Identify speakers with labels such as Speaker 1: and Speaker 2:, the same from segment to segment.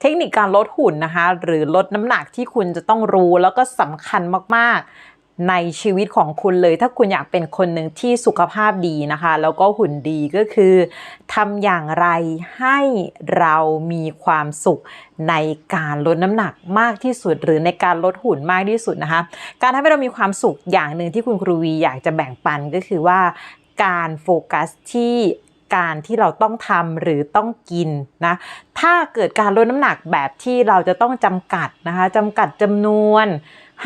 Speaker 1: เทคนิคการลดหุ่นนะคะ หรือลดน้ำหนักที่คุณจะต้องรู้แล้วก็สำคัญมากๆ ในชีวิตของคุณเลย ถ้าคุณอยากเป็นคนหนึ่งที่สุขภาพดีนะคะ แล้วก็หุ่นดีก็คือทำอย่างไรให้เรามีความสุขในการลดน้ำหนักมากที่สุด หรือในการลดหุ่นมากที่สุดนะคะ การทำให้เรามีความสุขอย่างหนึ่งที่คุณครูวีอยากจะแบ่งปันก็คือว่าการโฟกัสที่ การที่เราต้องทำหรือต้องกินนะ ถ้าเกิดการลดน้ำหนักแบบที่เราจะต้องจำกัดนะคะจำกัดจำนวน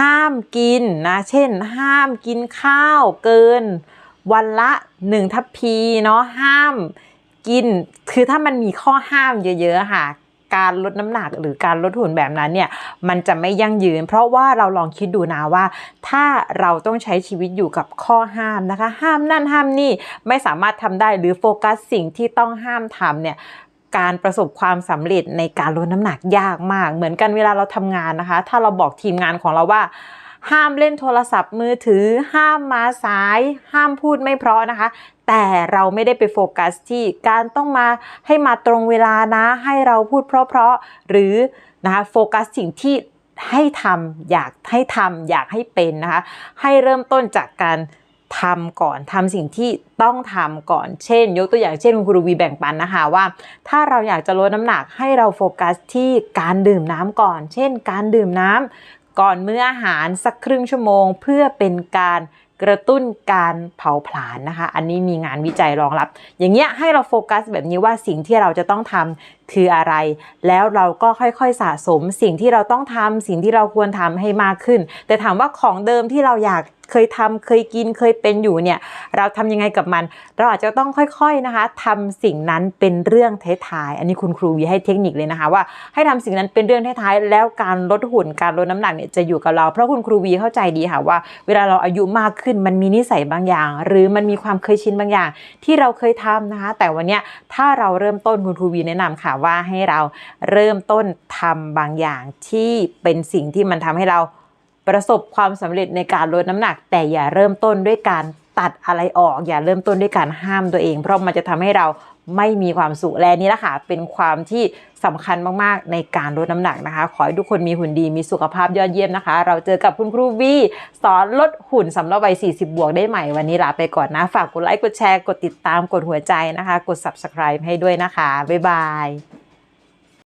Speaker 1: ห้ามกินนะ เช่น ห้ามกินข้าวเกิน วันละหนึ่งทัพพีเนาะห้ามกิน คือถ้ามันมีข้อห้ามเยอะๆค่ะ การลดน้ำหนักหรือการลดหุ่นแบบนั้นเนี่ยมันจะไม่ยั่งยืน เพราะว่าเราลองคิดดูนะว่า ถ้าเราต้องใช้ชีวิตอยู่กับข้อห้ามนะคะ ห้ามนั่นห้ามนี่ไม่สามารถทำได้หรือโฟกัสสิ่งที่ต้องห้ามทำเนี่ยการประสบความสำเร็จในการลดน้ำหนักยากมาก เหมือนกันเวลาเราทำงานนะคะ ถ้าเราบอกทีมงานของเราว่า ห้ามเล่นโทรศัพท์มือถือ ห้ามมาสาย ห้ามพูดไม่เพราะนะคะ แต่เราไม่ได้ไปโฟกัสที่การต้องมาให้มาตรงเวลานะให้เราพูดเพราะๆหรือนะคะโฟกัสสิ่งที่ให้ทำอยากให้ทำอยากให้เป็นนะคะ ให้เริ่มต้นจากการทำก่อนทำสิ่งที่ต้องทำก่อนเช่น ยกตัวอย่างเช่นคุณครูวีแบ่งปันนะคะว่า ถ้าเราอยากจะลดน้ำหนักให้เราโฟกัสที่การดื่มน้ำก่อน เช่น การดื่มน้ำ ก่อนมื้ออาหารสักครึ่งชั่วโมง เพื่อเป็นการกระตุ้นการเผาผลาญนะคะ อันนี้มีงานวิจัยรองรับ อย่างเงี้ยให้เราโฟกัสแบบนี้ว่าสิ่งที่เราจะต้องทำคืออะไร แล้วเราก็ค่อยๆสะสมสิ่งที่เราต้องทำสิ่งที่เราควรทำให้มากขึ้น แต่ถามว่าของเดิมที่เราอยาก เคยทำเคยกินเคยเป็นอยู่เนี่ยเราทำยังไงกับมัน เราอาจจะต้องค่อยๆนะคะทำสิ่งนั้นเป็นเรื่องท้ายๆอันนี้คุณครูวีให้เทคนิคเลยนะคะว่าให้ทำสิ่งนั้นเป็นเรื่องท้ายๆแล้วการลดหุ่นการลดน้ำหนักเนี่ยจะอยู่กับเราเพราะคุณครูวีเข้าใจดีค่ะว่า เวลาเราอายุมากขึ้นมันมีนิสัยบางอย่าง หรือมันมีความเคยชินบางอย่าง ที่เราเคยทำนะคะ แต่วันนี้ถ้าเราเริ่มต้นคุณครูวีแนะนำค่ะว่าให้เราเริ่มต้นทำบางอย่างที่เป็นสิ่งที่มันทำให้เรา ประสบความสำเร็จในการลดน้ำหนัก แต่อย่าเริ่มต้นด้วยการตัดอะไรออก อย่าเริ่มต้นด้วยการห้ามตัวเอง เพราะมันจะทำให้เราไม่มีความสุขและนี่แหละค่ะเป็นความที่สำคัญมากๆ ในการลดน้ำหนักนะคะ ขอให้ทุกคนมีหุ่นดีมีสุขภาพยอดเยี่ยมนะคะ เราเจอกับคุณครูวีสอนลดหุ่นสำหรับวัย 40 บวกได้ใหม่วันนี้ลาไปก่อนนะ ฝากกดไลค์กดแชร์กดติดตามกดหัวใจนะคะ กด subscribe ให้ด้วยนะคะ บ๊ายบาย